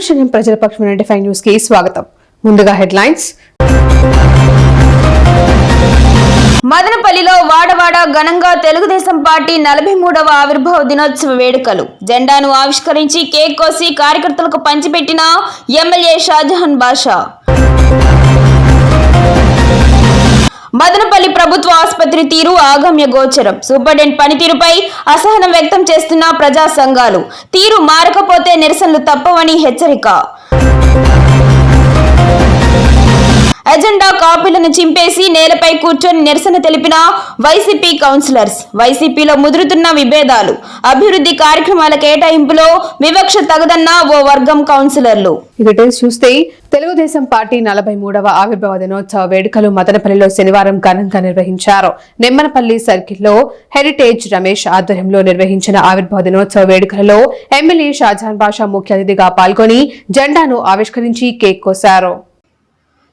అనుక్షణం ప్రజల నుండి ఫైవ్ న్యూస్కి స్వాగతం. ముందుగా హెడ్లైన్స్. మదనపల్లిలో వాడవాడ ఘనంగా తెలుగుదేశం పార్టీ నలభై మూడవ ఆవిర్భావ దినోత్సవ వేడుకలు. జెండాను ఆవిష్కరించి కేక్ కోసి కార్యకర్తలకు పంచిపెట్టిన ఎమ్మెల్యే షాజహాన్ బాషా. మదనపల్లి ప్రభుత్వ ఆసుపత్రి తీరు ఆగమ్య గోచరం. సూపరింటెండెంట్ పనితీరుపై అసహనం వ్యక్తం చేస్తున్న ప్రజా సంఘాలు. తీరు మారకపోతే నిరసనలు తప్పవని హెచ్చరిక. ఎజెండా కాపీలను చింపేసి నేలపై కూర్చొని నిరసన తెలిపిన వైసీపీ కౌన్సిలర్స్. వైసీపీలో ముదురుతున్న విభేదాలు. అభివృద్ధి కార్యక్రమాల కేటాయింపులో వివక్ష తగదన్న ఓ వర్గం కౌన్సిలర్లు. డీటెయిల్స్ చూస్తే తెలుగుదేశం పార్టీ నలభై మూడవ ఆవిర్భావ దినోత్సవ వేడుకలు మదనపల్లిలో శనివారం ఘనంగా నిర్వహించారు. నిమ్మనపల్లి సర్కిల్లో హెరిటేజ్ రమేష్ ఆధ్వర్యంలో నిర్వహించిన ఆవిర్భావ దినోత్సవ వేడుకలలో ఎమ్మెల్యే షాజహాన్ బాషా ముఖ్య అతిథిగా పాల్గొని జెండాను ఆవిష్కరించి కేక్ కోశారు.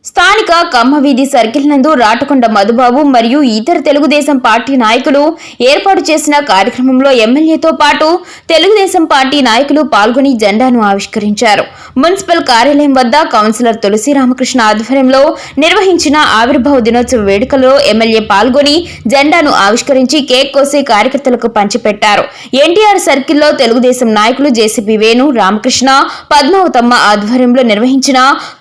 స్థానిక కమ్మవీధి సర్కిల్ నందు రాటకొండ మధుబాబు మరియు ఇతర తెలుగుదేశం పార్టీ నాయకులు ఏర్పాటు చేసిన కార్యక్రమంలో ఎమ్మెల్యేతో పాటు తెలుగుదేశం పార్టీ నాయకులు పాల్గొని జెండాను ఆవిష్కరించారు. మున్సిపల్ కార్యాలయం వద్ద కౌన్సిలర్ తులసి రామకృష్ణ ఆధ్వర్యంలో నిర్వహించిన ఆవిర్భావ దినోత్సవ వేడుకలో ఎమ్మెల్యే పాల్గొని జెండాను ఆవిష్కరించి కేక్ కోసి కార్యకర్తలకు పంచిపెట్టారు. ఎన్టీఆర్ సర్కిల్లో తెలుగుదేశం నాయకులు జేసీపీ వేణు రామకృష్ణ పద్మావతమ్మ ఆధ్వర్యంలో నిర్వహించిన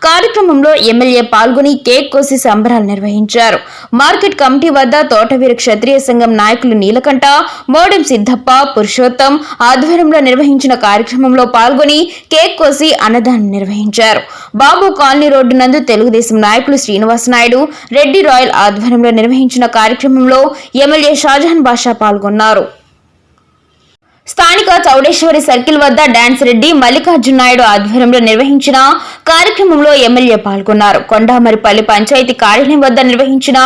కార్యక్రమంలో ఎమ్మెల్యే పాల్గొని కేక్ కోసి సంబరాలు నిర్వహించారు. మార్కెట్ కమిటీ వద్ద తోటవీర క్షత్రియ సంఘం నాయకులు నీలకంఠ మోడెం సిద్ధప్ప పురుషోత్తం ఆధ్వర్యంలో నిర్వహించిన కార్యక్రమంలో పాల్గొని కేక్ కోసి అన్నదానం నిర్వహించారు. బాబు కాలనీ రోడ్డు నందు తెలుగుదేశం నాయకులు శ్రీనివాస్ నాయుడు రెడ్డి రాయల్ ఆధ్వర్యంలో నిర్వహించిన కార్యక్రమంలో ఎమ్మెల్యే షాజహాన్ బాషా పాల్గొన్నారు. స్థానిక చౌడేశ్వరి సర్కిల్ వద్ద డాన్స్ రెడ్డి మల్లికార్జున నాయుడు ఆధ్వర్యంలో నిర్వహించిన కార్యక్రమంలో ఎమ్మెల్యే పాల్గొన్నారు. కొండామరిపల్లి పంచాయతీ కార్యాలయం వద్ద నిర్వహించిన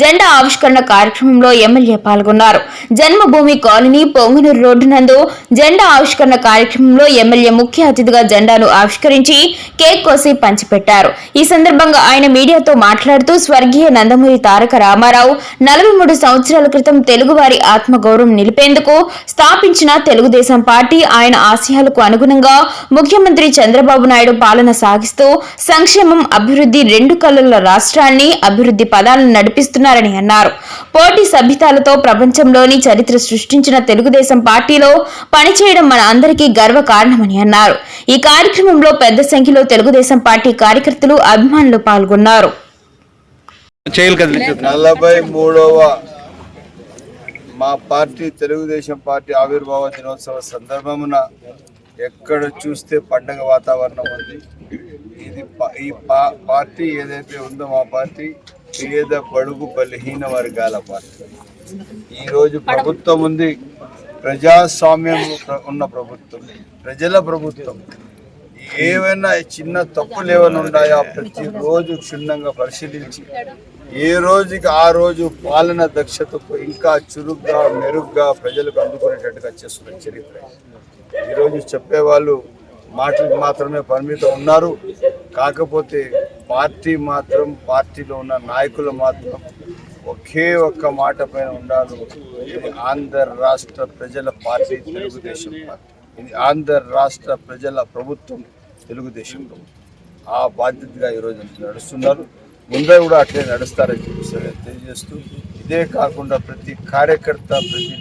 జెండా ఆవిష్కరణ కార్యక్రమంలో ఎమ్మెల్యే పాల్గొన్నారు. జన్మభూమి కాలనీ పొంగునూరు రోడ్డు నందు జెండా ఆవిష్కరణ కార్యక్రమంలో ఎమ్మెల్యే ముఖ్య అతిథిగా జెండాను ఆవిష్కరించి కేక్ కోసి పంచిపెట్టారు. ఈ సందర్భంగా ఆయన మీడియాతో మాట్లాడుతూ స్వర్గీయ నందమూరి తారక రామారావు నలభై మూడు సంవత్సరాల క్రితం తెలుగువారి ఆత్మగౌరవం నిలిపేందుకు స్థాపించిన తెలుగుదేశం పార్టీ ఆయన ఆశయాలకు అనుగుణంగా ముఖ్యమంత్రి చంద్రబాబు నాయుడు పాలన సాగిస్తూ సంక్షేమం అభివృద్ధి రెండు కళ్ళల రాష్ట్రాన్ని అభివృద్ధి పదాలను నడిపిస్తున్నారని అన్నారు. పోటీ సభ్యతాలతో ప్రపంచంలోని చరిత్ర సృష్టించిన తెలుగుదేశం పార్టీలో పనిచేయడం మన అందరికీ గర్వ కారణమని అన్నారు. ఈ కార్యక్రమంలో పెద్ద సంఖ్యలో తెలుగుదేశం పార్టీ కార్యకర్తలు అభిమానులు పాల్గొన్నారు. నలభై మూడవ మా పార్టీ తెలుగుదేశం పార్టీ ఆవిర్భావ దినోత్సవ సందర్భమున ఎక్కడ చూస్తే పండగ వాతావరణం ఉంది? ఇది ఈ పార్టీ ఏదైతే ఉందో మా పార్టీ పేద బడుగు బలహీన వర్గాల పార్టీ. ఈరోజు ప్రభుత్వం ఉంది. ప్రజాస్వామ్యం ఉన్న ప్రభుత్వం. ప్రజల ప్రభుత్వం. ఏవైనా చిన్న తప్పులు ఏమైనా ఉన్నాయా ప్రతిరోజు క్షుణ్ణంగా పరిశీలించి ఏ రోజుకి ఆ రోజు పాలన దక్షతకు ఇంకా చురుగ్గా మెరుగ్గా ప్రజలకు అందుకునేటట్టుగా చేస్తున్న చరిత్ర. ఈరోజు చెప్పేవాళ్ళు మాటలకు మాత్రమే పరిమితం ఉన్నారు. కాకపోతే పార్టీ మాత్రం పార్టీలో ఉన్న నాయకులు మాత్రం ఒకే ఒక్క మాట పైన ఉండాలి. ఇది ఆంధ్ర రాష్ట్ర ప్రజల పార్టీ తెలుగుదేశం పార్టీ. ఇది ఆంధ్ర రాష్ట్ర ప్రజల ప్రభుత్వం తెలుగుదేశం ప్రభుత్వం. ఆ బాధ్యతగా ఈరోజు నడుస్తున్నారు. ముందే కూడా అట్లే నడుస్తారని చెప్పి తెలియజేస్తూ ఇదే కాకుండా ప్రతి కార్యకర్త ప్రతి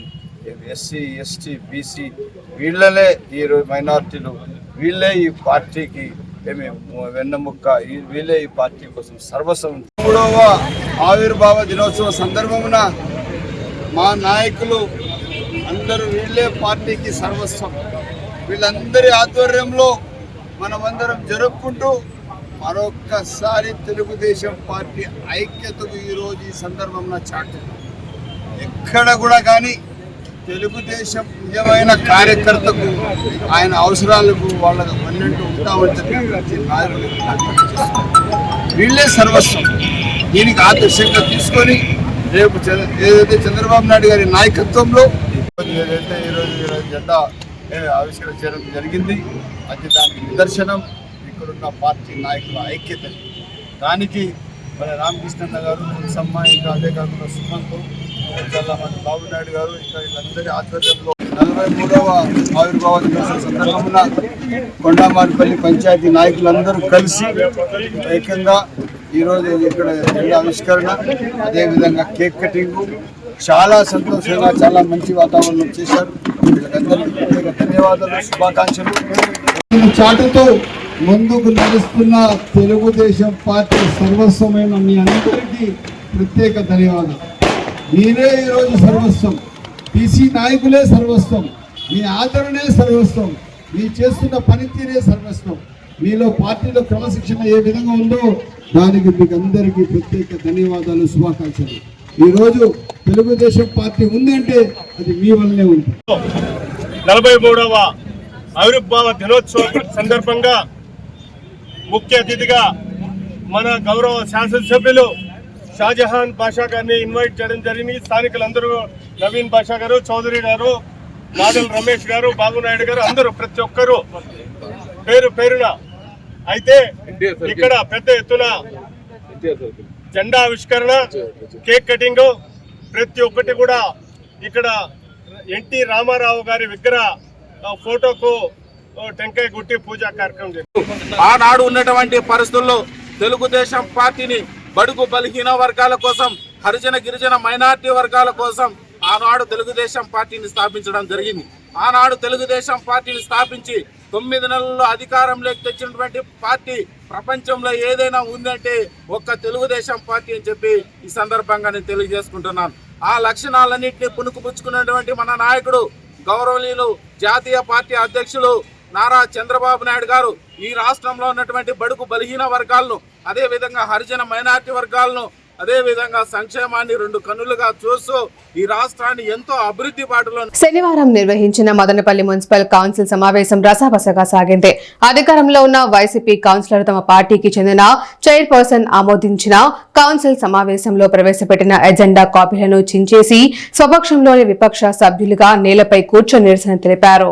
ఎస్సీ ఎస్టీ బీసీ వీళ్ళనే ఈ మైనార్టీలు వీళ్ళే ఈ పార్టీకి ఏమి వెన్నముక్క ఈ- వీళ్ళే ఈ పార్టీ కోసం సర్వస్వం. మూడవ ఆవిర్భావ దినోత్సవ సందర్భమున మా నాయకులు అందరూ వీళ్ళే పార్టీకి సర్వస్వం. వీళ్ళందరి ఆధ్వర్యంలో మనమందరం జరుపుకుంటూ మరొక్కసారి తెలుగుదేశం పార్టీ ఐక్యతకు ఈరోజు ఈ సందర్భంలో చాటు ఎక్కడ కూడా కానీ తెలుగుదేశం నిజమైన కార్యకర్తకు ఆయన అవసరాలకు వాళ్ళ పన్నెండు ఉంటామని చెప్పి ప్రతి వీళ్ళే సర్వస్వం. దీనికి ఆదర్శంగా తీసుకొని రేపు చంద్ర- ఏదైతే చంద్రబాబు నాయుడు గారి నాయకత్వంలో ఏదైతే ఈరోజు ఈరోజు జెండా ఆవిష్కరణ చేయడం జరిగింది అది దానికి నిదర్శనం. ఇక్కడున్న పార్టీ నాయకుల ఐక్యత. దానికి మన రామకృష్ణన్న గారు తులసమ్మ ఇంకా అదే కాకుండా సుమంత్ చాలా మన బాబు నాయుడు గారు ఇంకా వీళ్ళందరి ఆధ్వర్యంలో నలభై మూడవ ఆవిర్భావ దినోత్సవం సందర్భమున కొండామారిపల్లి పంచాయతీ నాయకులందరూ కలిసి ఏకంగా ఈరోజు ఇక్కడ జెండా ఆవిష్కరణ అదేవిధంగా కేక్ కటింగ్. చాలా సంతోషంగా చాలా మంచి వాతావరణం చేశారు. వీళ్ళకందరికీ ప్రత్యేక ధన్యవాదాలు శుభాకాంక్షలు. చాటుతూ ముందుకు నడుస్తున్న తెలుగుదేశం పార్టీ సర్వస్వమైన మీ అందరికీ ప్రత్యేక ధన్యవాదాలు. మీరే ఈరోజు సర్వస్వం. టీసీ నాయకులే సర్వస్వం. మీ ఆదరణే సర్వస్వం. మీ చేస్తున్న పనితీరే సర్వస్వం. మీలో పార్టీలో క్రమశిక్షణ ఏ విధంగా ఉందో దానికి మీకు అందరికీ ప్రత్యేక ధన్యవాదాలు శుభాకాంక్షలు. ఈరోజు తెలుగుదేశం పార్టీ ఉందంటే అది మీ వల్లనే ఉంది నలభై మూడవ ఆవిర్భావ దినోత్సవం సందర్భంగా ముఖ్య అతిథిగా మన గౌరవ శాసనసభ్యులు షాజహాన్ బాషా గారిని ఇన్వైట్ చేయడం జరిగింది. స్థానికులందరూ నవీన్ బాషా గారు చౌదరి గారు నాదల్ రమేష్ గారు బాబునాయుడు గారు అందరూ ప్రతి ఒక్కరూ పేరు పేరున అయితే ఇక్కడ పెద్ద ఎత్తున జెండా ఆవిష్కరణ కేక్ కటింగ్ ప్రతి ఒక్కటి కూడా ఇక్కడ ఎన్టీ రామారావు గారి విగ్రహ ఫోటోకు టెంకాయ గుట్టి పూజా కార్యక్రమం ఆనాడు ఉన్నటువంటి పరిస్థితుల్లో తెలుగుదేశం పార్టీని బడుగు బలహీన వర్గాల కోసం హరిజన గిరిజన మైనార్టీ వర్గాల కోసం ఆనాడు తెలుగుదేశం పార్టీని స్థాపించడం జరిగింది. ఆనాడు తెలుగుదేశం పార్టీని స్థాపించి తొమ్మిది నెలల్లో అధికారంలోకి తెచ్చినటువంటి పార్టీ ప్రపంచంలో ఏదైనా ఉందంటే ఒక్క తెలుగుదేశం పార్టీ అని చెప్పి ఈ సందర్భంగా నేను తెలియజేసుకుంటున్నాను. ఆ లక్షణాలన్నింటినీ పుణుకుపుచ్చుకున్నటువంటి మన నాయకుడు గౌరవనీయులు జాతీయ పార్టీ అధ్యక్షులు నారా చంద్రబాబు నాయుడు గారు ఈ రాష్ట్రంలో ఉన్నటువంటి బడుగు బలహీన వర్గాలను అదే విధంగా హరిజన మైనార్టీ వర్గాలను అదే విధంగా సంక్షేమాన్ని రెండు కన్నులుగా చూస్తూ ఈ రాష్ట్రాన్ని ఎంతో అభివృద్ధి బాటలో శనివారం నిర్వహించిన మదనపల్లి మున్సిపల్ కౌన్సిల్ సమావేశం రసాబసగా సాగింది. అధికారంలో ఉన్న వైసీపీ కౌన్సిలర్ తమ పార్టీకి చెందిన చైర్పర్సన్ ఆమోదించిన కౌన్సిల్ సమావేశంలో ప్రవేశపెట్టిన ఎజెండా కాపీలను చించేసి స్వపక్షంలోని విపక్ష సభ్యులుగా నేలపై కూర్చొని నిరసన తెలిపారు.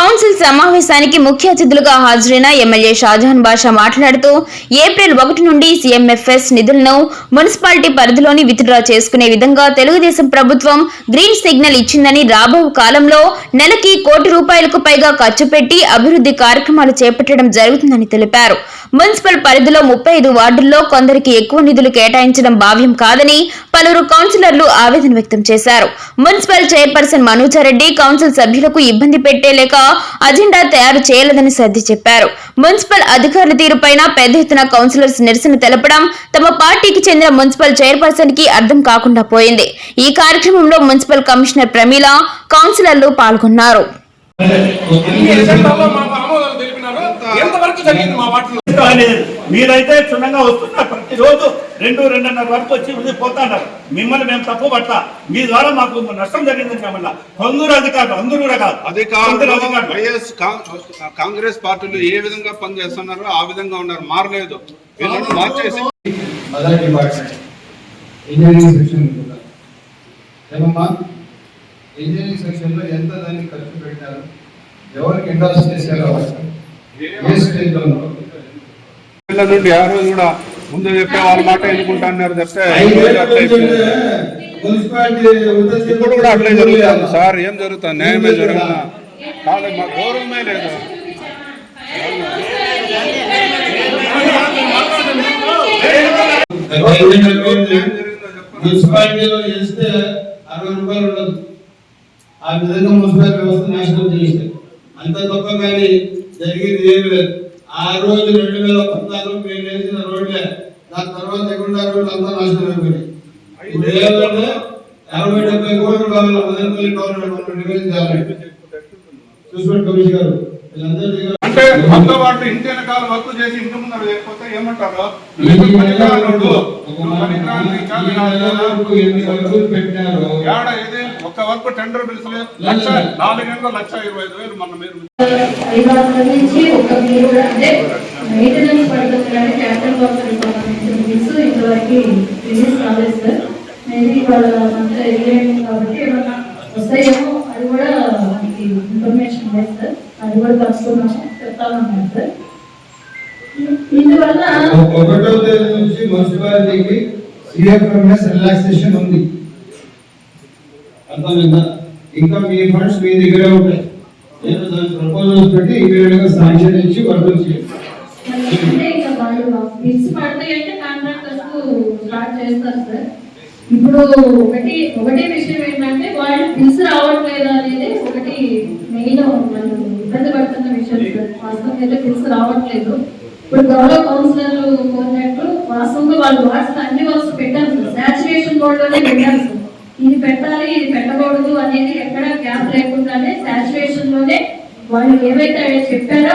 కౌన్సిల్ సమావేశానికి ముఖ్య అతిథులుగా హాజరైన ఎమ్మెల్యే షాజహాన్ బాషా మాట్లాడుతూ ఏప్రిల్ ఒకటి నుండి సీఎంఎఫ్ఎస్ నిధులను మున్సిపాలిటీ పరిధిలోని విత్డ్రా చేసుకునే విధంగా తెలుగుదేశం ప్రభుత్వం గ్రీన్ సిగ్నల్ ఇచ్చిందని రాబో కాలంలో నెలకి కోటి రూపాయలకు పైగా ఖర్చు పెట్టి అభివృద్ధి కార్యక్రమాలు చేపట్టడం జరుగుతుందని తెలిపారు. మున్సిపల్ పరిధిలో ముప్పై ఐదు వార్డుల్లో కొందరికి ఎక్కువ నిధులు కేటాయించడం భావ్యం కాదని పలువురు కౌన్సిలర్లు ఆవేదన వ్యక్తం చేశారు. మున్సిపల్ చైర్పర్సన్ మనోజారెడ్డి కౌన్సిల్ సభ్యులకు ఇబ్బంది పెట్టేలేక అజెండా తయారు చేయలేదని సర్ది చెప్పారు. మున్సిపల్ అధికారుల తీరుపైన పెద్ద ఎత్తున కౌన్సిలర్స్ నిరసన తెలపడం తమ పార్టీకి చెందిన మున్సిపల్ చైర్పర్సన్కి అర్థం కాకుండా పోయింది. ఈ కార్యక్రమంలో మున్సిపల్ కమిషనర్ ప్రమీల కౌన్సిలర్లు పాల్గొన్నారు. కానీ మీరైతే క్షుణ్ణంగా వస్తున్నారు. ప్రతిరోజు రెండు రెండున్నర వరకు వచ్చి పోతున్నారు మిమ్మల్ని మేము తప్పు పట్ల మీ ద్వారా మాకు నష్టం జరిగిందని కామన్నా. కొందరు అధికారులు అందరూ కూడా కాదు. అధికారులు. వైఎస్ కాంగ్రెస్ పార్టీలు ఏ విధంగా పనిచేస్తున్నారో ఆ విధంగా ఉన్నారు. మారలేదు. వీళ్ళని మార్చేసి అదర్ డిపార్ట్మెంట్ ఇంజనీరింగ్ సెక్షన్ ఉంటుందా? ఏమమ్మా? ఇంజనీరింగ్ సెక్షన్లో ఎంత దాన్ని ఖర్చు పెట్టారు? ఎవరికి చేశారో ఏ స్టేజ్లో ఉన్నారు? వీళ్ళ నుండి ఆ రోజు కూడా ముందు చెప్పే వాళ్ళ మాట ఎన్నుకుంటున్నారు తప్పితే. మున్సిపాలిటీ ఇప్పుడు కూడా అట్లే జరుగుతుంది సార్ ఏం జరుగుతుంది? న్యాయమే జరుగుతున్నా కాదు మా గౌరవమే లేదు. మున్సిపాలిటీలో చేస్తే అరవై రూపాయలు ఉండదు. ఆ విధంగా మున్సిపల్ వ్యవస్థ నాశనం చేశారు అంత తప్ప కానీ జరిగింది ఏమి లేదు. ఆ రోజు రెండు వేల పద్నాలుగు మేము వేసిన రోడ్లే దాని తర్వాత ఎక్కడ రోడ్లు అంతా నాశనం అయిపోయినాయి ఇప్పుడు ఏమంటే అరవై డెబ్బై కోట్లు కావాలి మొదటి గవర్నమెంట్ మనం డివైడ్ చూసుకోండి కమిషన్ గారు. అంటే వంద వాటి ఇంటి వెనకాల వర్క్ చేసి ఇంటి ముందర లేకపోతే ఏమంటారు? వీళ్ళు ఏడ ఇది ఒక వర్క్ టెండర్ పిలిచలే లక్ష ఇరవై ఐదు వేలు మన మీరు వాళ్ళ కాబట్టి ఇన్ఫర్మేషన్ సార్ అది కూడా కలుసుకున్నాము చెప్తామన్నారు సార్ ఇందువల్ల ఒకటో తేదీ నుంచి మున్సిపాలిటీకి సిఎఫ్ఎంఎస్ రిలాక్సేషన్ ఉంది. అర్థమైందా? ఇంకా మీ ఫండ్స్ మీ దగ్గర ఉంటాయి. నేను దాని ప్రపోజల్స్ పెట్టి ఇమీడియట్గా శాంక్షన్ ఇచ్చి వర్క్ అంటే కాంట్రాక్టర్స్ స్టార్ట్ చేస్తారు సార్. ఇప్పుడు ఒకటి ఒకటే విషయం ఏంటంటే వాళ్ళు బిల్స్ రావట్లేదు అనేది ఒకటి మెయిన్ మనం ఇబ్బంది పడుతున్న విషయం సార్ వాస్తవం అయితే తెలుసు రావట్లేదు. ఇప్పుడు గౌరవ కౌన్సిలర్లు కోరినట్టు వాస్తవంగా వాళ్ళు వాట్స్ అన్ని వర్క్స్ పెట్టారు. సార్ సాచురేషన్ బోర్డ్లోనే పెట్టారు. సార్ ఇది పెట్టాలి ఇది పెట్టకూడదు అనేది ఎక్కడ గ్యాప్ లేకుండానే సాచురేషన్లోనే వాళ్ళు ఏవైతే చెప్పారో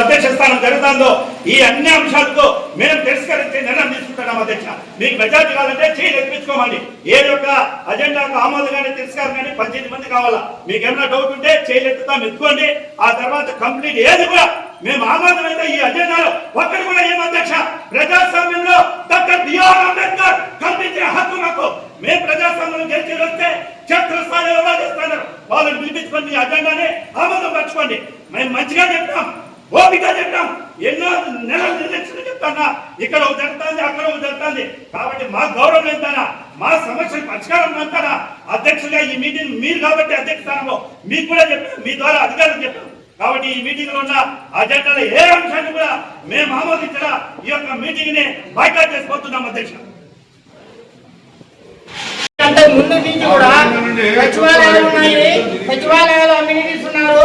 అధ్యక్ష స్థానం జరుగుతుందో ఈ అన్ని అంశాలతో మేము తిరస్కరించి నిర్ణయం తీసుకుంటున్నాం అధ్యక్ష. మీకు మెజార్టీ కావాలంటే చేయి తెప్పించుకోమండి ఏ యొక్క అజెండాకు ఆమోదం కానీ తిరస్కారం కానీ పద్దెనిమిది మంది కావాలా? మీకు ఏమైనా డౌట్ ఉంటే చేయి ఎత్తుతాం ఎత్తుకోండి. ఆ తర్వాత కంప్లీట్ ఏది కూడా మేము అయితే ఈ అజెండాలో ఒక్కటి కూడా ఏం అధ్యక్ష? ప్రజాస్వామ్యంలో డాక్టర్ బిఆర్ అంబేద్కర్ కల్పించిన హక్కు మాకు. మేము ప్రజాస్వామ్యం గెలిచి వస్తే క్షేత్రస్థాయిలో వ్యవహరిస్తున్నారు వాళ్ళని పిలిపించుకొని అజెండానే ఆమోదం పరచుకోండి. మేము మంచిగా చెప్తాం. ఓపిక చెప్తాం ఎన్నో నెలల నిర్లక్ష్యం చెప్తానా? ఇక్కడ ఒక జరుగుతుంది అక్కడ ఒక జరుగుతుంది. కాబట్టి మా గౌరవం ఎంతనా మా సమస్యల పరిష్కారం ఎంతనా అధ్యక్షులుగా ఈ మీటింగ్ మీరు కాబట్టి అధ్యక్ష స్థానంలో మీకు కూడా చెప్పాం మీ ద్వారా అధికారులు చెప్పాం. కాబట్టి ఈ మీటింగ్లో ఉన్న అజెండాలో ఏ అంశాన్ని కూడా మేము ఆమోదించరా ఈ యొక్క మీటింగ్ని బైకాట్ చేసిపోతున్నాం అధ్యక్ష. అంటే ముందు నుంచి కూడా సచివాలయాలు ఉన్నాయి సచివాలయాలు అమ్యూనిటీస్ ఉన్నారు.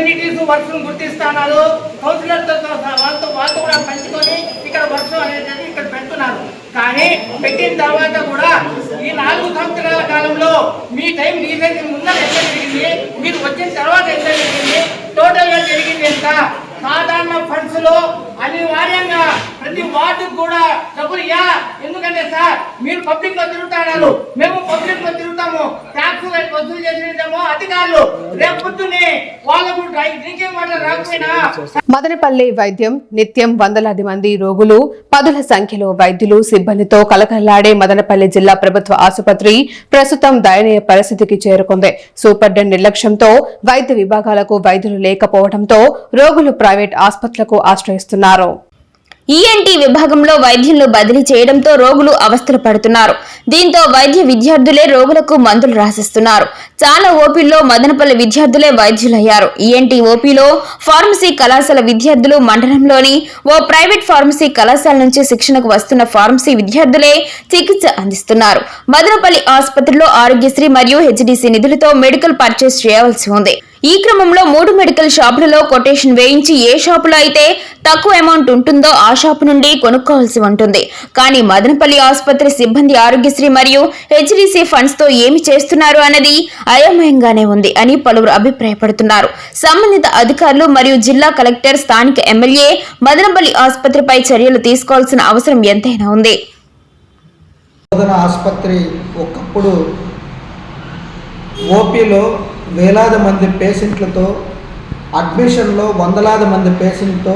కమ్యూనిటీస్ వర్క్స్ గుర్తిస్తున్నారు కౌన్సిలర్తో వాళ్ళతో వాళ్ళతో కూడా పంచుకొని ఇక్కడ వర్క్స్ అనేది ఇక్కడ పెడుతున్నారు. కానీ పెట్టిన తర్వాత కూడా ఈ నాలుగు సంవత్సరాల కాలంలో మీ టైం మీదైతే ముందర ఎంత జరిగింది? మీరు వచ్చిన తర్వాత ఎంత జరిగింది? టోటల్గా జరిగింది ఎంత? సాధారణ ఫండ్స్లో అనివార్యంగా ప్రతి వార్డుకు కూడా డబ్బులు ఇయ్యా. ఎందుకంటే సార్ మీరు పబ్లిక్లో తిరుగుతున్నారు మేము పబ్లిక్లో తిరుగుతాము ట్యాక్స్ వసూలు చేసినేమో అధికారులు. రేపు పొద్దున్నే వాళ్ళకు డ్రింకింగ్ వాటర్ రాకపోయినా. మదనపల్లి వైద్యం నిత్యం వందలాది మంది రోగులు పదుల సంఖ్యలో వైద్యులు సిబ్బందితో కలకల్లాడే మదనపల్లి జిల్లా ప్రభుత్వ ఆసుపత్రి ప్రస్తుతం దయనీయ పరిస్థితికి చేరుకుంది. సూపర్డెంట్ నిర్లక్ష్యంతో వైద్య విభాగాలకు వైద్యులు లేకపోవడంతో రోగులు ప్రైవేట్ ఆసుపత్రులకు ఆశ్రయిస్తున్నారు. ఈఎన్టీ విభాగంలో వైద్యులను బదిలీ చేయడంతో రోగులు అవస్థలు పడుతున్నారు. దీంతో వైద్య విద్యార్థులే రోగులకు మందులు రాసిస్తున్నారు. చాలా ఓపీల్లో మదనపల్లి విద్యార్థులే వైద్యులయ్యారు. ఈఎన్టీ ఓపీలో ఫార్మసీ కళాశాల విద్యార్థులు మండలంలోని ఓ ప్రైవేట్ ఫార్మసీ కళాశాల నుంచి శిక్షణకు వస్తున్న ఫార్మసీ విద్యార్థులే చికిత్స అందిస్తున్నారు. మదనపల్లి ఆసుపత్రిలో ఆరోగ్యశ్రీ మరియు హెచ్డిసి నిధులతో మెడికల్ పర్చేస్ చేయవలసి ఉంది. ఈ క్రమంలో మూడు మెడికల్ షాపులలో కొటేషన్ వేయించి ఏ షాపులో అయితే తక్కువ అమౌంట్ ఉంటుందో ఆ షాపు నుండి కొనుక్కోవాల్సి ఉంటుంది. కానీ మదనపల్లి ఆసుపత్రి సిబ్బంది ఆరోగ్యశ్రీ మరియు హెచ్డిసి ఫండ్స్తో ఏమి చేస్తున్నారు అన్నది అయోమయంగానే ఉంది అని పలువురు అభిప్రాయపడుతున్నారు. సంబంధిత అధికారులు మరియు జిల్లా కలెక్టర్ స్థానిక ఎమ్మెల్యే మదనపల్లి ఆసుపత్రిపై చర్యలు తీసుకోవాల్సిన అవసరం ఎంతైనా ఉంది. ఆసుపత్రి ఒకప్పుడు ఓపీలో వేలాది మంది పేషెంట్లతో అడ్మిషన్లో వందలాది మంది పేషెంట్తో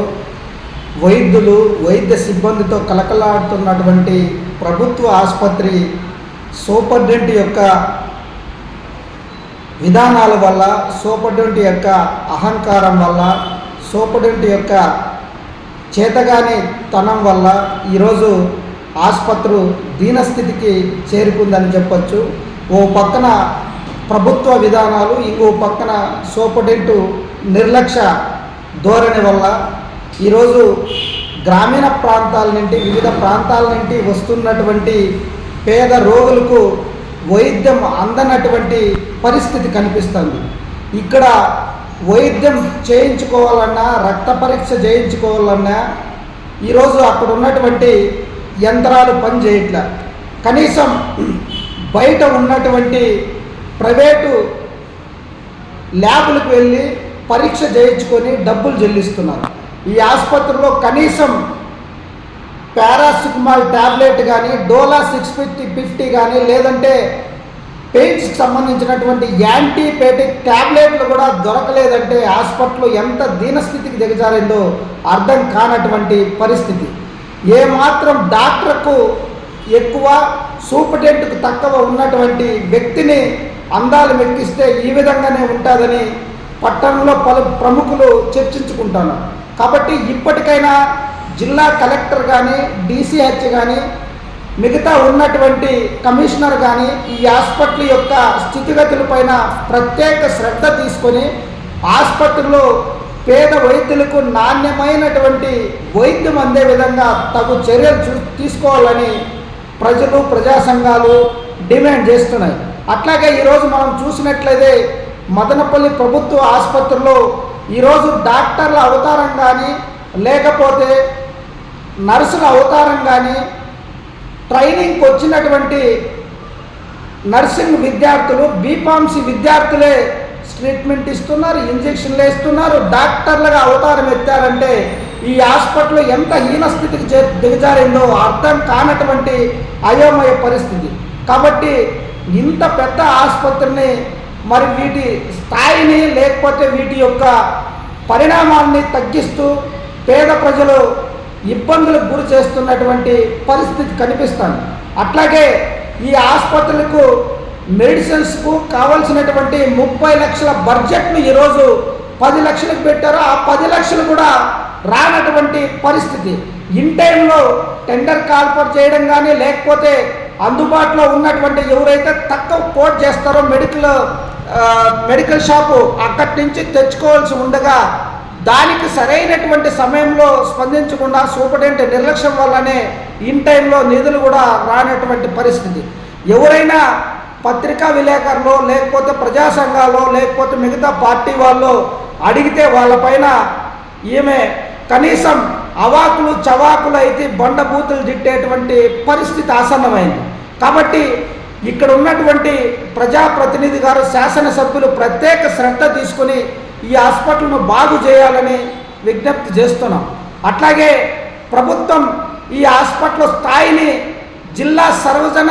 వైద్యులు వైద్య సిబ్బందితో కలకలాడుతున్నటువంటి ప్రభుత్వ ఆసుపత్రి సూపర్డెంట్ యొక్క విధానాల వల్ల సూపర్డెంట్ యొక్క అహంకారం వల్ల సూపర్డెంట్ యొక్క చేతగాని తనం వల్ల ఈరోజు ఆసుపత్రి దీనస్థితికి చేరుకుందని చెప్పచ్చు. ఓ పక్కన ప్రభుత్వ విధానాలు ఇంకో పక్కన సూపరింటెండెంట్ నిర్లక్ష్య ధోరణి వల్ల ఈరోజు గ్రామీణ ప్రాంతాల నుండి వివిధ ప్రాంతాల నుండి వస్తున్నటువంటి పేద రోగులకు వైద్యం అందనటువంటి పరిస్థితి కనిపిస్తుంది. ఇక్కడ వైద్యం చేయించుకోవాలన్నా రక్త పరీక్ష చేయించుకోవాలన్నా ఈరోజు అక్కడ ఉన్నటువంటి యంత్రాలు పనిచేయట్లే. కనీసం బయట ఉన్నటువంటి ప్రైవేటు ల్యాబులకు వెళ్ళి పరీక్ష చేయించుకొని డబ్బులు చెల్లిస్తున్నారు. ఈ ఆసుపత్రిలో కనీసం పారాసిటమాల్ ట్యాబ్లెట్ కానీ డోలా సిక్స్ ఫిఫ్టీ ఫిఫ్టీ కానీ లేదంటే పెయిన్స్కి సంబంధించినటువంటి యాంటీబయాటిక్ ట్యాబ్లెట్లు కూడా దొరకలేదంటే హాస్పిటల్లో ఎంత దీనస్థితికి దిగజారిందో అర్థం కానటువంటి పరిస్థితి. ఏమాత్రం డాక్టర్కు ఎక్కువ సూపరింటెండెంట్కు తక్కువ ఉన్నటువంటి వ్యక్తిని అందాలు మెక్కిస్తే ఈ విధంగానే ఉంటుందని పట్టణంలో పలు ప్రముఖులు చర్చించుకుంటాను. కాబట్టి ఇప్పటికైనా జిల్లా కలెక్టర్ కానీ డీసీహెచ్ కానీ మిగతా ఉన్నటువంటి కమిషనర్ కానీ ఈ హాస్పిటల్ యొక్క స్థితిగతులపైన ప్రత్యేక శ్రద్ధ తీసుకొని ఆసుపత్రిలో పేద వైద్యులకు నాణ్యమైనటువంటి వైద్యం అందే విధంగా తగు చర్యలు చూ- తీసుకోవాలని ప్రజలు ప్రజా సంఘాలు డిమాండ్ చేస్తున్నాయి. అట్లాగే ఈరోజు మనం చూసినట్లయితే మదనపల్లి ప్రభుత్వ ఆసుపత్రిలో ఈరోజు డాక్టర్ల అవతారం కానీ లేకపోతే నర్సుల అవతారం కానీ ట్రైనింగ్కి వచ్చినటువంటి నర్సింగ్ విద్యార్థులు బీఫార్మసీ విద్యార్థులే ట్రీట్మెంట్ ఇస్తున్నారు ఇంజక్షన్లు వేస్తున్నారు డాక్టర్లుగా అవతారం ఎత్తారంటే ఈ హాస్పిటల్ ఎంత హీనస్థితికి చే దిగజారిందో అర్థం కానటువంటి అయోమయ పరిస్థితి. కాబట్టి ఇంత పెద్ద ఆసుపత్రిని మరి వీటి స్థాయిని లేకపోతే వీటి యొక్క పరిణామాన్ని తగ్గిస్తూ పేద ప్రజలు ఇబ్బందులకు గురి చేస్తున్నటువంటి పరిస్థితి కనిపిస్తుంది అట్లాగే ఈ ఆసుపత్రులకు మెడిసిన్స్కు కావలసినటువంటి ముప్పై లక్షల బడ్జెట్ను ఈరోజు పది లక్షలకు పెట్టారు. ఆ పది లక్షలు కూడా రానటువంటి పరిస్థితి. ఇన్ టైంలో టెండర్ కాల్పర్ చేయడం కానీ లేకపోతే అందుబాటులో ఉన్నటువంటి ఎవరైతే తక్కువ కోట్ చేస్తారో మెడికల్ మెడికల్ షాపు అక్కడి నుంచి తెచ్చుకోవాల్సి ఉండగా దానికి సరైనటువంటి సమయంలో స్పందించకుండా సూపరింట నిర్లక్ష్యం వల్లనే ఇన్ టైంలో నిధులు కూడా రానటువంటి పరిస్థితి. ఎవరైనా పత్రికా విలేకరులు లేకపోతే ప్రజా సంఘాలు లేకపోతే మిగతా పార్టీ వాళ్ళు అడిగితే వాళ్ళపైన ఈమె కనీసం అవాకులు చవాకులు అయితే బండబూతులు తిట్టేటువంటి పరిస్థితి ఆసన్నమైంది. కాబట్టి ఇక్కడ ఉన్నటువంటి ప్రజాప్రతినిధి గారు శాసనసభ్యులు ప్రత్యేక శ్రద్ధ తీసుకుని ఈ హాస్పిటల్ను బాగు చేయాలని విజ్ఞప్తి చేస్తున్నాం. అట్లాగే ప్రభుత్వం ఈ హాస్పిటల్ స్థాయిని జిల్లా సర్వజన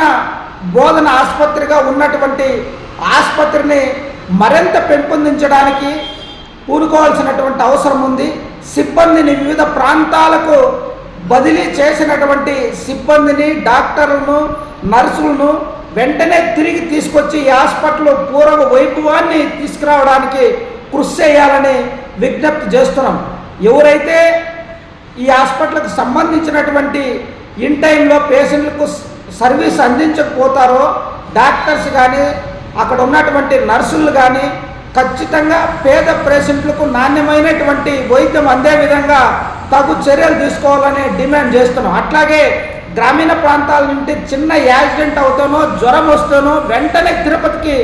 బోధన ఆసుపత్రిగా ఉన్నటువంటి ఆసుపత్రిని మరింత పెంపొందించడానికి పూనుకోవాల్సినటువంటి అవసరం ఉంది. సిబ్బందిని వివిధ ప్రాంతాలకు బదిలీ చేసినటువంటి సిబ్బందిని డాక్టర్లను నర్సులను వెంటనే తిరిగి తీసుకొచ్చి ఈ హాస్పిటల్ పూర్వ వైభవాన్ని తీసుకురావడానికి కృషి చేయాలని విజ్ఞప్తి చేస్తున్నాం. ఎవరైతే ఈ హాస్పిటల్కి సంబంధించినటువంటి ఇన్ టైంలో పేషెంట్లకు సర్వీస్ అందించకపోతారో డాక్టర్స్ కానీ అక్కడ ఉన్నటువంటి నర్సులు కానీ ఖచ్చితంగా పేద పేషెంట్లకు నాణ్యమైనటువంటి వైద్యం అందే విధంగా తగు చర్యలు తీసుకోవాలని డిమాండ్ చేస్తున్నాం. అట్లాగే గ్రామీణ ప్రాంతాల నుండి చిన్న యాక్సిడెంట్ అవుతానో జ్వరం వస్తానో వెంటనే తిరుపతికి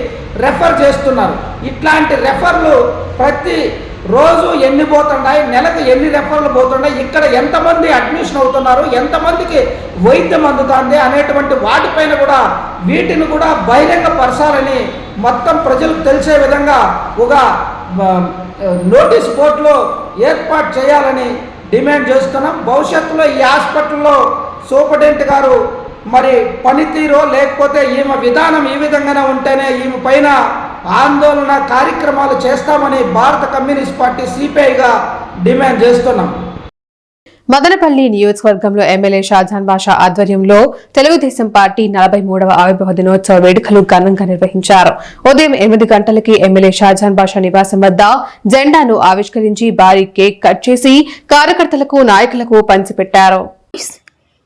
రెఫర్ చేస్తున్నారు. ఇట్లాంటి రెఫర్లు ప్రతి రోజు ఎన్ని పోతున్నాయి నెలకు ఎన్ని రెఫర్లు పోతున్నాయి ఇక్కడ ఎంతమంది అడ్మిషన్ అవుతున్నారు ఎంతమందికి వైద్యం అందుతుంది అనేటువంటి వాటిపైన కూడా వీటిని కూడా బహిరంగపరచాలని మొత్తం ప్రజలకు తెలిసే విధంగా ఒక నోటీస్ బోర్డులో ఏర్పాటు చేయాలని డిమాండ్ చేస్తున్నాం. భవిష్యత్తులో ఈ హాస్పిటల్లో సూపరింటెండెంట్ గారు మరి పనితీరో లేకపోతే ఈమె విధానం ఈ విధంగానే ఉంటేనే ఈమె పైన ఆందోళన కార్యక్రమాలు చేస్తామని భారత కమ్యూనిస్ట్ పార్టీ సిపిఐగా డిమాండ్ చేస్తున్నాం. మదనపల్లి నియోజకవర్గంలో ఎమ్మెల్యే షాజాన్ బాషా ఆధ్వర్యంలో తెలుగుదేశం పార్టీ నలభై మూడవ ఆవిర్భావ దినోత్సవ వేడుకలు ఘనంగా నిర్వహించారు. ఉదయం ఎనిమిది గంటలకి ఎమ్మెల్యే షాజాన్ బాషా నివాసం వద్ద జెండాను ఆవిష్కరించి భారీ కేక్ కట్ చేసి కార్యకర్తలకు నాయకులకు పంచిపెట్టారు.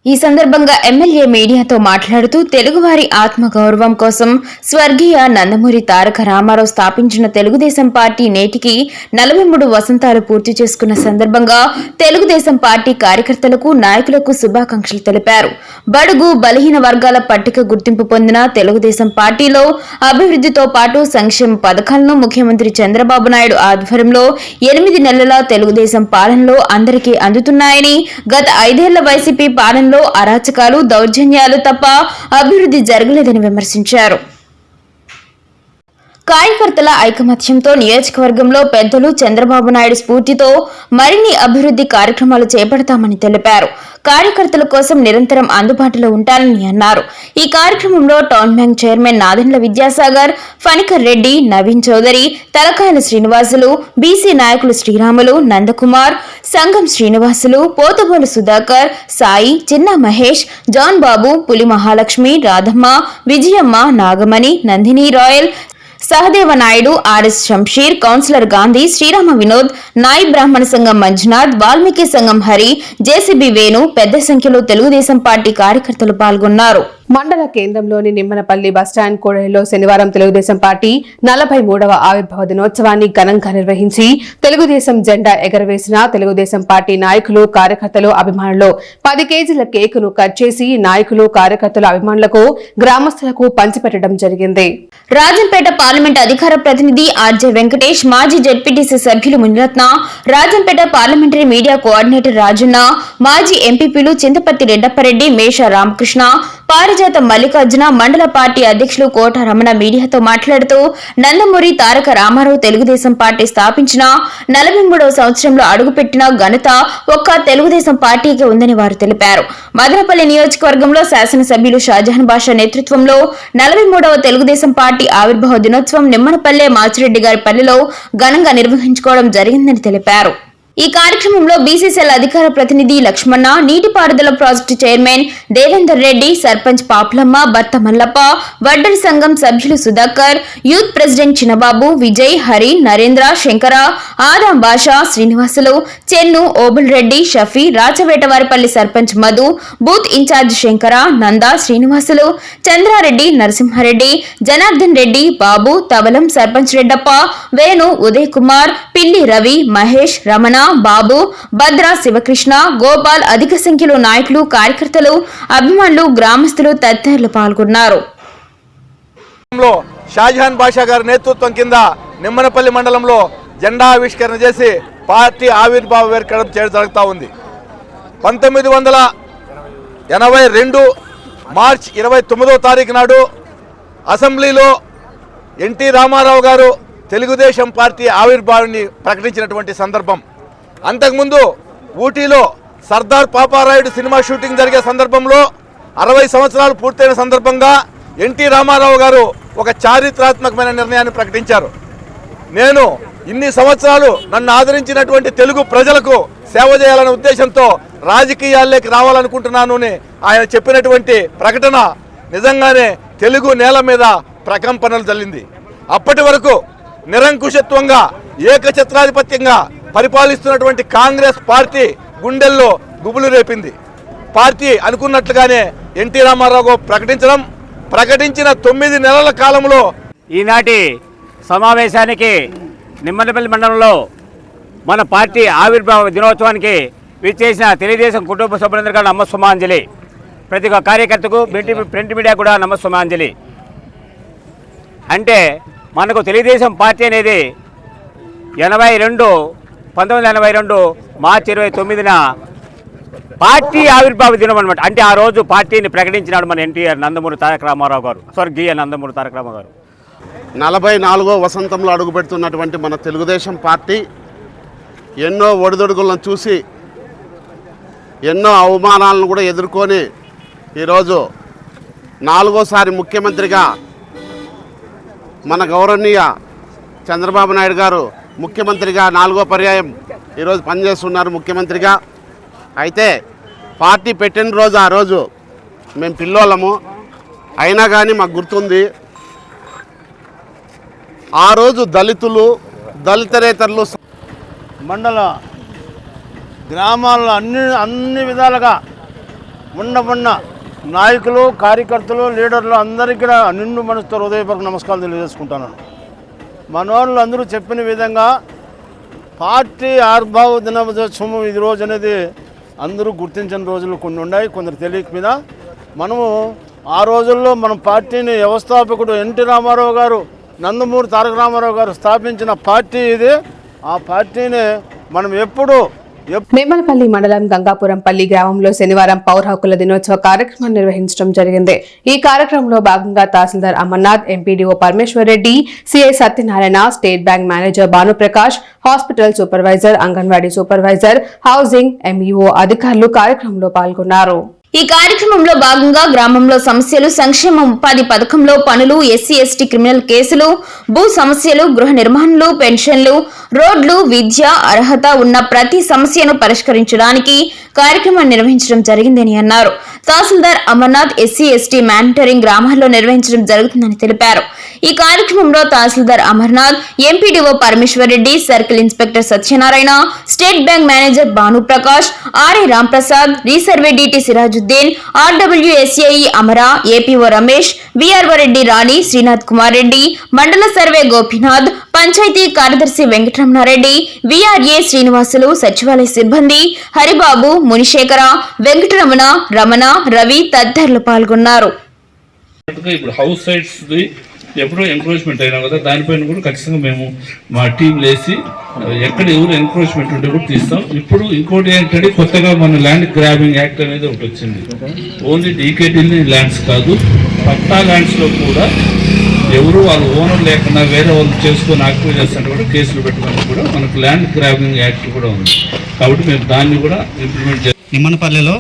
ఈ సందర్భంగా ఎమ్మెల్యే మీడియాతో మాట్లాడుతూ తెలుగువారి ఆత్మగౌరవం కోసం స్వర్గీయ నందమూరి తారక రామారావు స్థాపించిన తెలుగుదేశం పార్టీ నేటికి నలభై మూడు వసంతాలు పూర్తి చేసుకున్న సందర్భంగా తెలుగుదేశం పార్టీ కార్యకర్తలకు నాయకులకు శుభాకాంక్షలు తెలిపారు. బడుగు బలహీన వర్గాల పట్టిక గుర్తింపు పొందిన తెలుగుదేశం పార్టీలో అభివృద్ధితో పాటు సంక్షేమ పథకాలను ముఖ్యమంత్రి చంద్రబాబు నాయుడు ఆధ్వర్యంలో ఎనిమిది నెలల తెలుగుదేశం పాలనలో అందరికీ అందుతున్నాయని గత ఐదేళ్ళ వైసీపీ పాలనలో అరాచకాలు దౌర్జన్యాలు తప్ప అభివృద్ధి జరగలేదని విమర్శించారు. కార్యకర్తల ఐకమత్యంతో నియోజకవర్గంలో పెద్దలు చంద్రబాబు నాయుడు స్ఫూర్తితో మరిన్ని అభివృద్ధి కార్యక్రమాలు చేపడతామని తెలిపారు. కార్యకర్తల కోసం నిరంతరం అందుబాటులో ఉంటానని అన్నారు. ఈ కార్యక్రమంలో town bank chairman Nadendla Vidyasagar Phanikar Reddy Naveen Chowdary Talakayala Srinivasulu BC నాయకులు శ్రీరాములు నందకుమార్ సంఘం శ్రీనివాసులు పోతబోలు సుధాకర్ సాయి చిన్న Mahesh John Babu Puli Mahalakshmi Radhamma Vijayamma Nagamani Nandini Rayal Sahadeva Naidu RS Shamsheer councillor Gandhi Srirama Vinod Nayi Brahmana Sangham Manjunath Valmiki సంఘం Hari JCB Venu పెద్ద సంఖ్యలో Telugu Desam party కార్యకర్తలు పాల్గొన్నారు. మండల కేంద్రంలోని నిమ్మనపల్లి బస్టాండ్ కోడలిలో శనివారం తెలుగుదేశం పార్టీ నలభై మూడవ ఆవిర్భావ దినోత్సవాన్ని ఘనంగా నిర్వహించి తెలుగుదేశం జెండా ఎగరవేసిన తెలుగుదేశం పార్టీ నాయకులు కార్యకర్తలు అభిమానులు పది కేజీల కేకును కట్ చేసి నాయకులు కార్యకర్తలు అభిమానులకు గ్రామస్తులకు పంచిపెట్టడం జరిగింది. రాజంపేట పార్లమెంట్ అధికార ప్రతినిధి ఆర్జే వెంకటేష్ మాజీ జెడ్పీటీసీ సభ్యులు Munirathna Rajampet parliamentary media coordinator Rajanna మాజీ ఎంపీపీలు చింతపత్తి రెడ్డప్పారెడ్డి మేష రామకృష్ణ పారిజాత మల్లికార్జున మండల పార్టీ అధ్యక్షులు కోట రమణ మీడియాతో మాట్లాడుతూ నందమూరి తారక రామారావు తెలుగుదేశం పార్టీ స్థాపించిన నలభై మూడవ సంవత్సరంలో అడుగుపెట్టిన ఘనత ఒక్క తెలుగుదేశం పార్టీకి ఉందని వారు తెలిపారు. మదనపల్లి నియోజకవర్గంలో శాసనసభ్యులు షాజహాన్ బాషా నేతృత్వంలో నలభై మూడవ తెలుగుదేశం పార్టీ ఆవిర్భావ దినోత్సవం నిమ్మనపల్లె మాచిరెడ్డి గారి పల్లెలో ఘనంగా నిర్వహించుకోవడం జరిగిందని తెలిపారు. ఈ కార్యక్రమంలో బీసీసీఎల్ అధికార ప్రతినిధి లక్ష్మణ నీటిపారుదల ప్రాజెక్టు చైర్మన్ దేవేందర్ రెడ్డి సర్పంచ్ పాపులమ్మ భర్త మల్లప్ప వడ్డరి సంఘం సభ్యులు Sudhakar youth president Chinnababu Vijay Hari Narendra Shankara Adam Basha Srinivasulu Chennu Obul Reddy Shafi Rachavetavaripalli sarpanch Madhu booth in charge Shankara Nanda Srinivasulu Chandrareddy Narasimhareddy Janardhan Reddy Babu Tavalam sarpanch Reddappa Venu Uday Kumar Pilli Ravi Mahesh Ramana బాబు భద్ర శివకృష్ణ గోపాల్ అధిక సంఖ్యలో నాయకులు కార్యకర్తలు అభిమానులు గ్రామస్తులు తదితరులు పాల్గొన్నారు. షాజహాన్ బాషా గారి నేతృత్వం కింద నిమ్మనపల్లి మండలంలో జెండా ఆవిష్కరణ చేసి పార్టీ ఆవిర్భావ వేర్కడం చేయడం జరుగుతూ ఉంది. పంతొమ్మిది వందల ఎనభై రెండు మార్చ్ ఇరవై తొమ్మిదో తారీఖు నాడు అసెంబ్లీలో ఎన్టీ రామారావు గారు తెలుగుదేశం పార్టీ ఆవిర్భావాన్ని ప్రకటించినటువంటి సందర్భం. అంతకుముందు ఊటీలో సర్దార్ పాపారాయుడు సినిమా షూటింగ్ జరిగే సందర్భంలో అరవై సంవత్సరాలు పూర్తయిన సందర్భంగా ఎన్టీ రామారావు గారు ఒక చారిత్రాత్మకమైన నిర్ణయాన్ని ప్రకటించారు. నేను ఇన్ని సంవత్సరాలు నన్ను ఆదరించినటువంటి తెలుగు ప్రజలకు సేవ చేయాలనే ఉద్దేశంతో రాజకీయాల్లోకి రావాలనుకుంటున్నాను అని ఆయన చెప్పినటువంటి ప్రకటన నిజంగానే తెలుగు నేల మీద ప్రకంపనలు జల్లింది. అప్పటి వరకు నిరంకుశత్వంగా ఏకఛత్రాధిపత్యంగా పరిపాలిస్తున్నటువంటి కాంగ్రెస్ పార్టీ గుండెల్లో గుబులు రేపింది. పార్టీ అనుకున్నట్లుగానే ఎన్టీ రామారావు ప్రకటించడం ప్రకటించిన తొమ్మిది నెలల కాలంలో ఈనాటి సమావేశానికి నిమ్మలపల్లి మండలంలో మన పార్టీ ఆవిర్భావ దినోత్సవానికి విచ్చేసిన తెలుగుదేశం కుటుంబ సభ్యులందరికీ నమస్సుమాంజలి. ప్రతి ఒక్క కార్యకర్తకు ప్రింట్ ప్రింట్ మీడియా కూడా నమస్సుమాంజలి. అంటే మనకు తెలుగుదేశం పార్టీ అనేది ఎనభై రెండు పంతొమ్మిది వందల ఎనభై రెండు మార్చి ఇరవై తొమ్మిదిన పార్టీ ఆవిర్భావ దినం అనమాట అంటే ఆ రోజు పార్టీని ప్రకటించినాడు మన ఎన్టీఆర్ నందమూరి తారక రామారావు గారు స్వర్గీయ నందమూరి తారక రామారావు గారు. నలభై నాలుగో వసంతంలో అడుగుపెడుతున్నటువంటి మన తెలుగుదేశం పార్టీ ఎన్నో ఒడిదొడుగులను చూసి ఎన్నో అవమానాలను కూడా ఎదుర్కొని ఈరోజు నాలుగోసారి ముఖ్యమంత్రిగా మన గౌరవనీయ చంద్రబాబు నాయుడు గారు ముఖ్యమంత్రిగా నాలుగో పర్యాయం ఈరోజు పనిచేస్తున్నారు ముఖ్యమంత్రిగా. అయితే పార్టీ పెట్టిన రోజు ఆ రోజు మేము పిల్లోళ్ళము. అయినా కానీ మాకు గుర్తుంది ఆ రోజు దళితులు దళితరేతరులు మండల గ్రామాల్లో అన్ని అన్ని విధాలుగా ఉన్న ఉన్న నాయకులు కార్యకర్తలు లీడర్లు అందరికీ నిండు మనసుతో హృదయపూర్వక నమస్కారాలు తెలియజేసుకుంటాను. మనోళ్ళు అందరూ చెప్పిన విధంగా పార్టీ ఆవిర్భావ దినోత్సవం ఇది రోజు అనేది అందరూ గుర్తించిన రోజులు కొన్ని ఉన్నాయి కొందరు తెలియక మీద. మనము ఆ రోజుల్లో మన పార్టీని వ్యవస్థాపకుడు ఎన్టీ రామారావు గారు నందమూరి తారక రామారావు గారు స్థాపించిన పార్టీ ఇది. ఆ పార్టీని మనం ఎప్పుడూ మేమలపల్లి మండలం గంగాపురంపల్లి గ్రామంలో శనివారం పౌర హక్కుల దినోత్సవ కార్యక్రమం నిర్వహించడం జరిగింది. ఈ కార్యక్రమంలో భాగంగా tahsildar Amarnath MPDO Parameshwar Reddy CI Satyanarayana state bank manager Bhanuprakash hospital supervisor anganwadi supervisor housing MEO అధికారులు కార్యక్రమంలో పాల్గొన్నారు. ఈ కార్యక్రమంలో భాగంగా గ్రామంలో సమస్యలు సంక్షేమ ఉపాధి పథకంలో పనులు ఎస్సీ ఎస్టీ క్రిమినల్ కేసులు భూ సమస్యలు గృహ నిర్మాణాలు పెన్షన్లు రోడ్లు విద్య అర్హత ఉన్న ప్రతి సమస్యను పరిష్కరించడానికి కార్యక్రమం నిర్వహించడం జరిగిందని అన్నారు. Tahsildar Amarnath SC ST monitoring గ్రామాల్లో నిర్వహించడం జరుగుతుందని తెలిపారు. ఈ కార్యక్రమంలో tahsildar Amarnath MPDO Parameshwar Reddy circle inspector Satyanarayana state bank manager Bhanuprakash RA Ramprasad resurvey DT Sirajuddin RWS AE Amara APO Ramesh VRO Reddy Rani Srinath Kumar Reddy mandal survey Gopinath panchayat కార్యదర్శి Venkataramana Reddy VRA Srinivasulu సచివాలయ సిబ్బంది హరిబాబు మునిశేఖర వెంకటరమణ రమణ రవి తదితరులు పాల్గొన్నారు. ఇప్పుడు house sites ఎప్పుడో encroachment అయినా కదా దానిపైన కూడా ఖచ్చితంగా మేము మా టీం లేసి ఎక్కడ ఎవరు ఎంక్రోచ్మెంట్ ఉంటే కూడా తీస్తాం. ఇప్పుడు ఇంకోటి ఏంటంటే కొత్తగా మన ల్యాండ్ గ్రాబింగ్ యాక్ట్ అనేది ఒకటి వచ్చింది. ఓన్లీ డీకేటీ ల్యాండ్స్ కాదు పట్టా ల్యాండ్స్లో కూడా ఎవరు వాళ్ళు ఓనర్ లేకుండా వేరే వాళ్ళు చేసుకొని ఆక్యుపై చేస్తుంటే కూడా కేసులు పెట్టుకోవడానికి కూడా మనకు ల్యాండ్ గ్రాబింగ్ యాక్ట్ కూడా ఉంది. కాబట్టి మేము దాన్ని కూడా ఇంప్లిమెంట్ చేస్తాం నిమ్మనపల్లిలో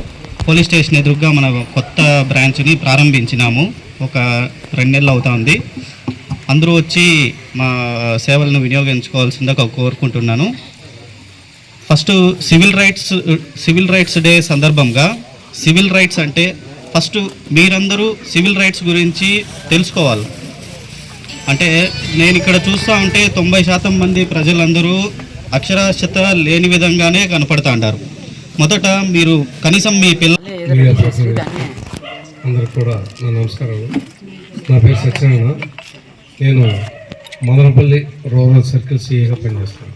పోలీస్ స్టేషన్ ఎదురుగా మన కొత్త బ్రాంచ్ని ప్రారంభించినాము. ఒక రెండు నెలలు అవుతుంది అందరూ వచ్చి మా సేవలను వినియోగించుకోవాల్సిందిగా కోరుకుంటున్నాను. First civil rights civil rights day సందర్భంగా సివిల్ రైట్స్ అంటే ఫస్ట్ మీరందరూ సివిల్ రైట్స్ గురించి తెలుసుకోవాలి. అంటే నేను ఇక్కడ చూస్తూ ఉంటే తొంభై శాతం మంది ప్రజలందరూ అక్షరాస్యత లేని విధంగానే కనపడతా మొదట మీరు కనీసం మీ పిల్ల అందరికి కూడా నమస్కారాలు. నా పేరు సత్యనారాయణ. నేను మదనపల్లి రూరల్ సర్కిల్ సీఏగా పనిచేస్తాను.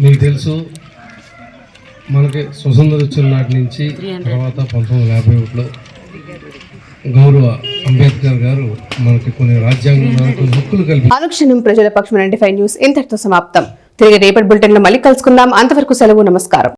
మీకు తెలుసు మనకి స్వతంత్ర వచ్చిన నాటి నుంచి తర్వాత పంతొమ్మిది వందల యాభై ఒకటిలో గౌరవ అంబేద్కర్ గారు మనకి కొన్ని రాజ్యాంగ హక్కులు కలిపి అనుక్షణం ప్రజల పక్షం నైన్టీ ఫైవ్ న్యూస్ ఇంతటితో సమాప్తం. తిరిగి రేపటి బులెటిన్లో మళ్ళీ కలుసుకుందాం. అంతవరకు సెలవు నమస్కారం.